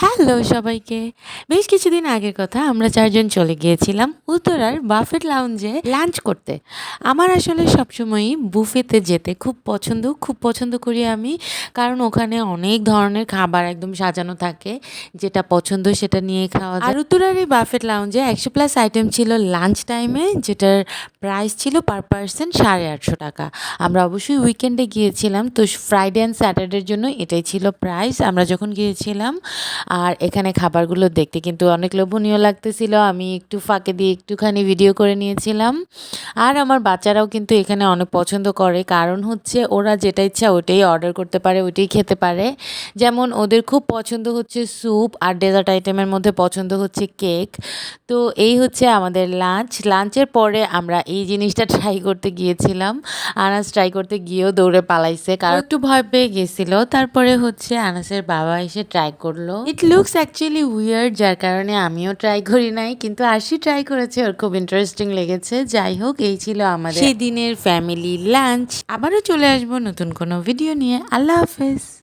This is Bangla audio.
হ্যালো সবাইকে। বেশ কিছুদিন আগের কথা আমরা চারজন চলে গিয়েছিলাম উত্তরার বাফেট লাউঞ্জে লাঞ্চ করতে। আমার আসলে সবসময়ই বুফেতে যেতে খুব পছন্দ খুব পছন্দ করি আমি। কারণ ওখানে অনেক ধরনের খাবার একদম সাজানো থাকে, যেটা পছন্দ সেটা নিয়ে খাওয়া আর উত্তরার এই বাফেট লাউঞ্জে একশো প্লাস আইটেম ছিল লাঞ্চ টাইমে, যেটার প্রাইস ছিল পার পার্সন সাড়ে আটশো টাকা। আমরা অবশ্যই উইকেন্ডে গিয়েছিলাম, তো ফ্রাইডে অ্যান্ড স্যাটারডের জন্য এটাই ছিল প্রাইস। আমরা যখন গিয়েছিলাম আর এখানে খাবারগুলো দেখতে কিন্তু অনেক লোভনীয় লাগতেছিল। আমি একটু ফাঁকে দিয়ে একটুখানি ভিডিও করে নিয়েছিলাম। আর আমার বাচ্চারাও কিন্তু এখানে অনেক পছন্দ করে। কারণ হচ্ছে ওরা যেটা ইচ্ছা ওটাই অর্ডার করতে পারে, ওইটাই খেতে পারে। যেমন ওদের খুব পছন্দ হচ্ছে স্যুপ আর ডেজার্ট আইটেমের মধ্যে পছন্দ হচ্ছে কেক তো এই হচ্ছে আমাদের লাঞ্চ লাঞ্চের পরে আমরা এই জিনিসটা ট্রাই করতে গিয়েছিলাম। আনাস ট্রাই করতে গিয়েও দৌড়ে পালাইছে। কারণ একটু ভয় পেয়ে গেছিল। তারপরে হচ্ছে আনাসের বাবা এসে ট্রাই করল। ইট লুকস অ্যাকচুয়ালি উইয়ার যার কারণে আমিও ট্রাই করি নাই, কিন্তু আশি ট্রাই করেছে, ওর খুব ইন্টারেস্টিং লেগেছে। যাই হোক, এই ছিল আমাদের সেদিনের ফ্যামিলি লাঞ্চ আবারও চলে আসব নতুন কোনো ভিডিও নিয়ে। আল্লাহ হাফেজ।